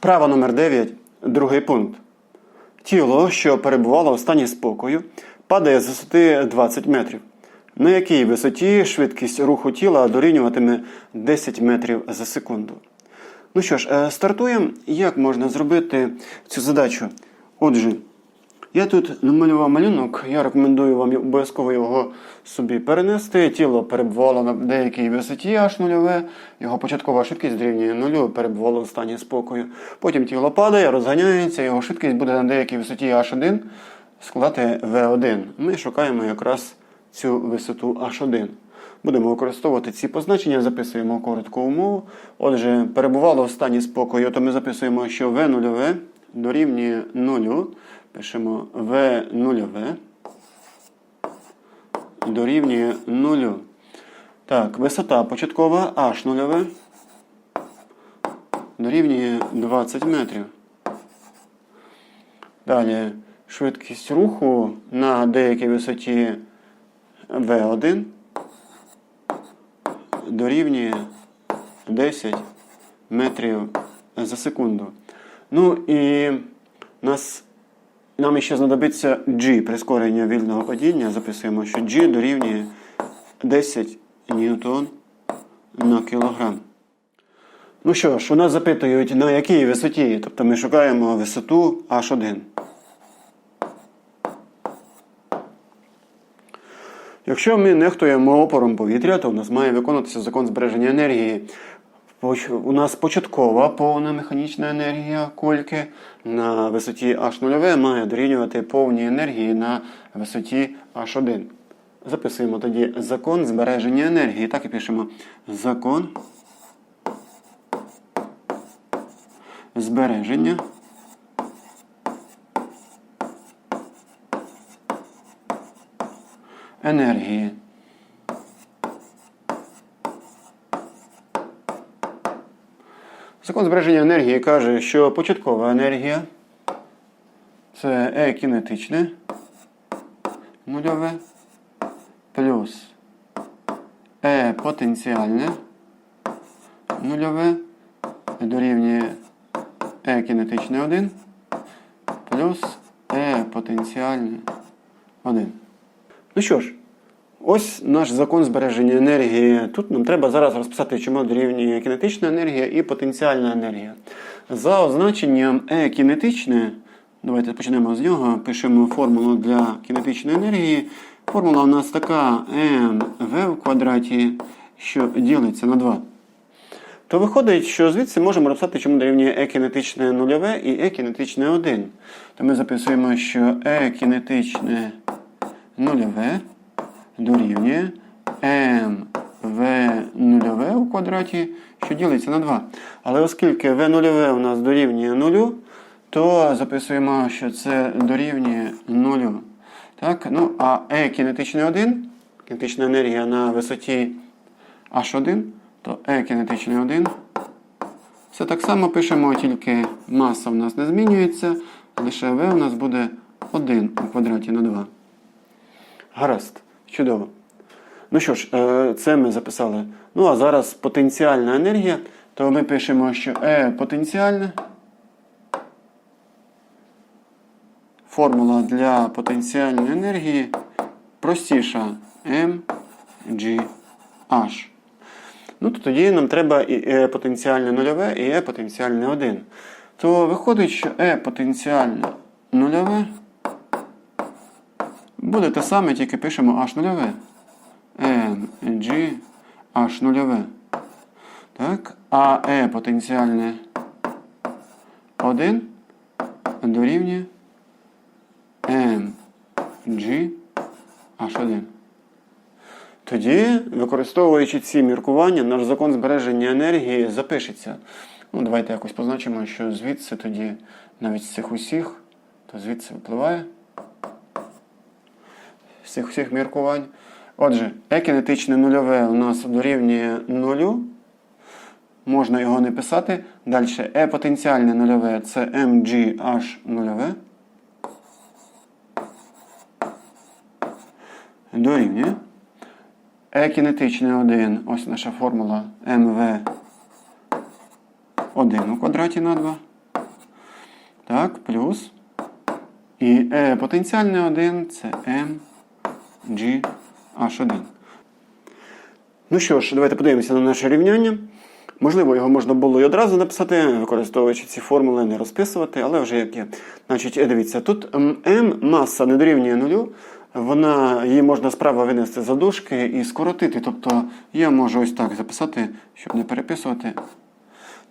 Вправа номер 9, другий пункт. Тіло, що перебувало в стані спокою, падає з висоти 20 метрів. На якій висоті швидкість руху тіла дорівнюватиме 10 метрів за секунду. Ну що ж, е, стартуємо. Як можна зробити цю задачу? Отже, я тут намалював малюнок, я рекомендую вам обов'язково його собі перенести. Тіло перебувало на деякій висоті аж нульове, його початкова швидкість дорівнює нулю, перебувало в стані спокою. Потім тіло падає, розганяється, його швидкість буде на деякій висоті H1 складати V1. Ми шукаємо якраз цю висоту H1. Будемо використовувати ці позначення, записуємо коротку умову. Отже, перебувало в стані спокою, то ми записуємо, що V нульове дорівнює нулю. Пишемо V нульове дорівнює нулю. Так, висота початкова H нульове дорівнює 20 метрів. Далі швидкість руху на деякій висоті V1 дорівнює 10 метрів за секунду. Ну і нас, нам ще знадобиться G, прискорення вільного падіння. Записуємо, що G дорівнює 10 ньютон на кілограм. Ну що ж, у нас запитують, на якій висоті. Тобто ми шукаємо висоту H1. Якщо ми нехтуємо опором повітря, то у нас має виконуватися закон збереження енергії. Поч- У нас початкова повна механічна енергія кольки на висоті H0 має дорівнювати повній енергії на висоті H1. Записуємо тоді закон збереження енергії. Так і пишемо закон збереження енергії. Закон збереження енергії каже, що початкова енергія це E кінетичне нульове плюс E потенціальне нульове дорівнює E кінетичне 1 плюс E потенціальне 1. Ну що ж, ось наш закон збереження енергії. Тут нам треба зараз розписати, чому дорівнює кінетична енергія і потенціальна енергія. За означенням E кінетичне, давайте почнемо з нього, пишемо формулу для кінетичної енергії. Формула у нас така mv в квадраті, що ділиться на 2. То виходить, що звідси можемо розписати, чому дорівнює E кінетичне нульове і E кінетичне 1. То ми записуємо, що E кінетичне нульове дорівнює mv нульове у квадраті, що ділиться на 2. Але оскільки v нульове у нас дорівнює 0, то записуємо, що це дорівнює 0. Так? Ну, а E кінетичний 1, кінетична енергія на висоті H1, то E кінетичний 1. Все так само пишемо, тільки маса в нас не змінюється, лише v у нас буде 1 у квадраті на 2. Гаразд, чудово. Ну що ж, е, це ми записали. Ну, а зараз потенціальна енергія, то ми пишемо, що E потенціальне. Формула для потенціальної енергії простіша mgh. Ну, то тоді нам треба і E потенціальне нульове, і E потенціальне 1. То виходить, що E потенціальне нульове буде те саме, тільки пишемо H нульове. Mg H нульове. Так? А E потенціальне 1 дорівнює mg H1. Тоді, використовуючи ці міркування, наш закон збереження енергії запишеться. Ну, давайте якось позначимо, що звідси тоді, навіть з цих усіх, то звідси випливає всіх всіх міркувань. Отже, екінетичне нульове у нас дорівнює нулю. Можна його не писати. Далі е потенціальне нульове це ем mgh нульове. Дорівнює. кінетичне 1. Ось наша формула ем MV. 1 у квадраті на 2. Так, плюс. І е потенціальне 1 це М. GH1. Ну що ж, давайте подивимося на наше рівняння. Можливо, його можна було і одразу написати, використовуючи ці формули, не розписувати, але вже як є. Значить, е, дивіться, тут M маса не дорівнює нулю, вона, її можна справа винести за дужки і скоротити. Тобто я можу ось так записати, щоб не переписувати.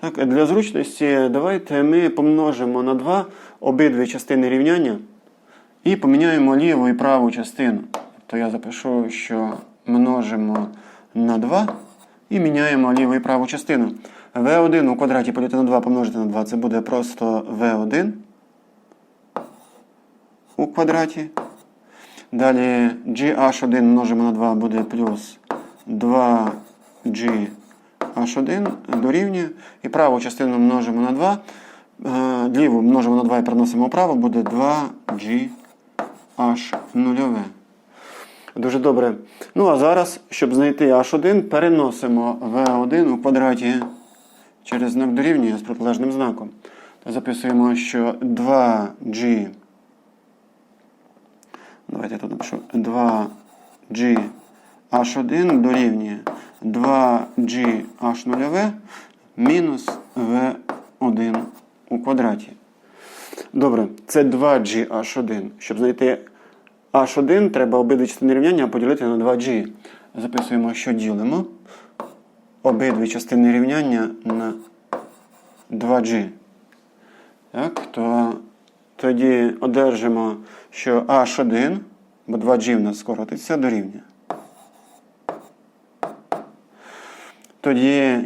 Так, Для зручності, давайте ми помножимо на 2 обидві частини рівняння і поміняємо ліву і праву частину. Тобто я запишу, що множимо на 2 і міняємо ліву і праву частину. v1 у квадраті поділити на 2 помножити на 2 це буде просто v1 у квадраті. Далі gh1 множимо на 2 буде плюс 2g h1 дорівнює. І праву частину множимо на 2. Е, Ліву множимо на 2 і переносимо вправо, буде 2g h0. Дуже добре. Ну а зараз, щоб знайти h1, переносимо v1 у квадраті через знак дорівнює з протилежним знаком. То записуємо, що 2g. Давайте я тут напишу 2g h1 дорівнює 2g h0 мінус v1 у квадраті. Добре, це 2g h1. Щоб знайти h1, треба обидві частини рівняння поділити на 2g. Записуємо, що ділимо. Обидві частини рівняння на 2g. Так, то тоді одержимо, що h1, бо 2g в нас скоротиться, дорівнює. Тоді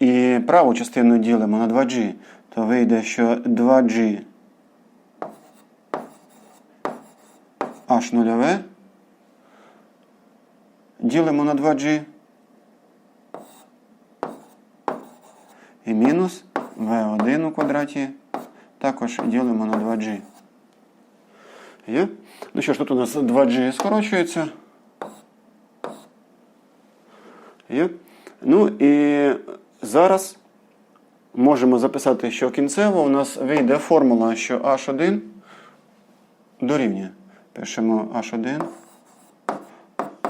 і праву частину ділимо на 2g, то вийде, що 2g h0 ділимо на 2g і мінус v1 у квадраті також ділимо на 2g. Є? Ну що ж, тут у нас 2g скорочується. Є? Ну і зараз можемо записати, що кінцево у нас вийде формула, що h1 дорівнює. Пишемо h1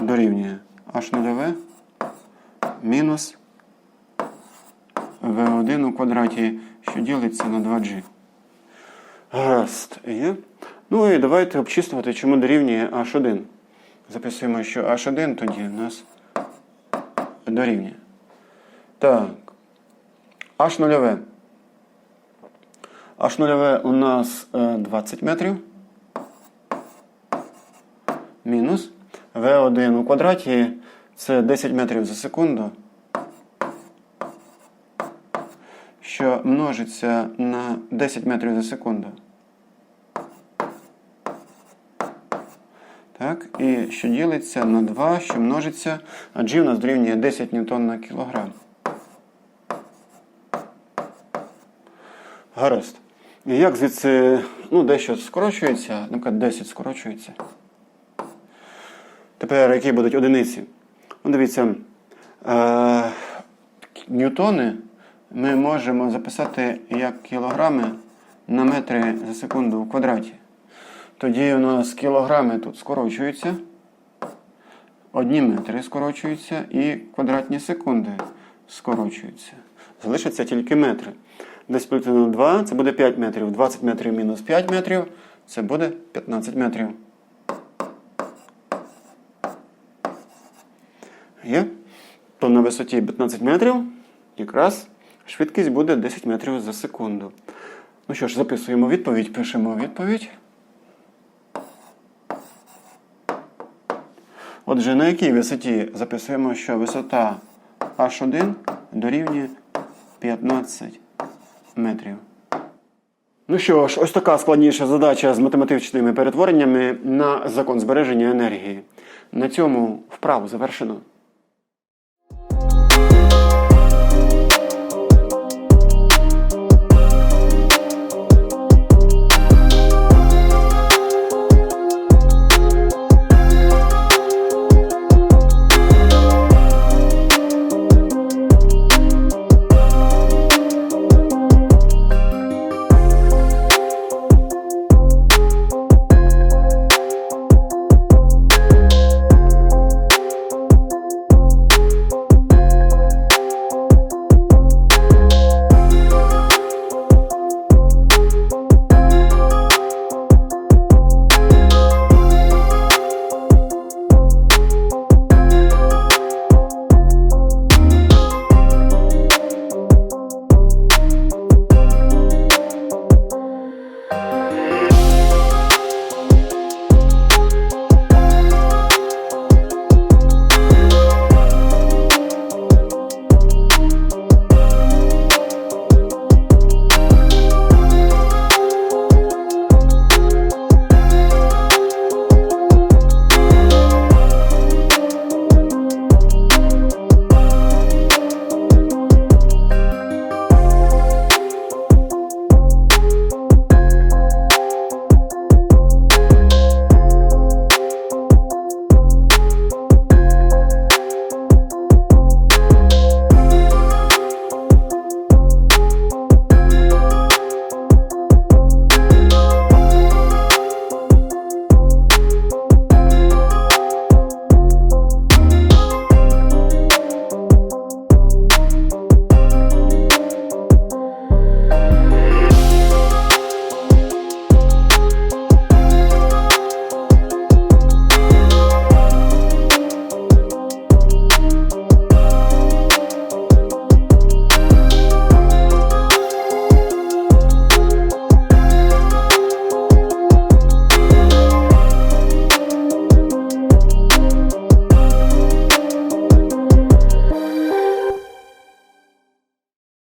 дорівнює h0 мінус v1 у квадраті, що ділиться на 2g. Гаразд. Є. Ну і давайте обчислювати, чому дорівнює h1. Записуємо, що h1 тоді у нас дорівнює. Так. H0. H0 у нас е, 20 метрів. Мінус. V1 у квадраті це 10 метрів за секунду. Що множиться на 10 метрів за секунду. Так, і що ділиться на 2, що множиться, а G у нас дорівнює 10 ньютон на кілограм. Гаразд. І як звідси ну, дещо скорочується, наприклад, 10 скорочується. Тепер які будуть одиниці? Ну, дивіться, е, ньютони ми можемо записати як кілограми на метри за секунду в квадраті. Тоді у нас кілограми тут скорочуються, одні метри скорочуються і квадратні секунди скорочуються. Залишаться тільки метри. Десь на 2 це буде 5 метрів. 20 метрів мінус 5 метрів це буде 15 метрів. Є? То на висоті 15 метрів якраз швидкість буде 10 метрів за секунду. Ну що ж, записуємо відповідь, пишемо відповідь. Отже, на якій висоті записуємо, що висота H1 дорівнює 15 метрів. Ну що ж, ось така складніша задача з математичними перетвореннями на закон збереження енергії. На цьому вправу завершено.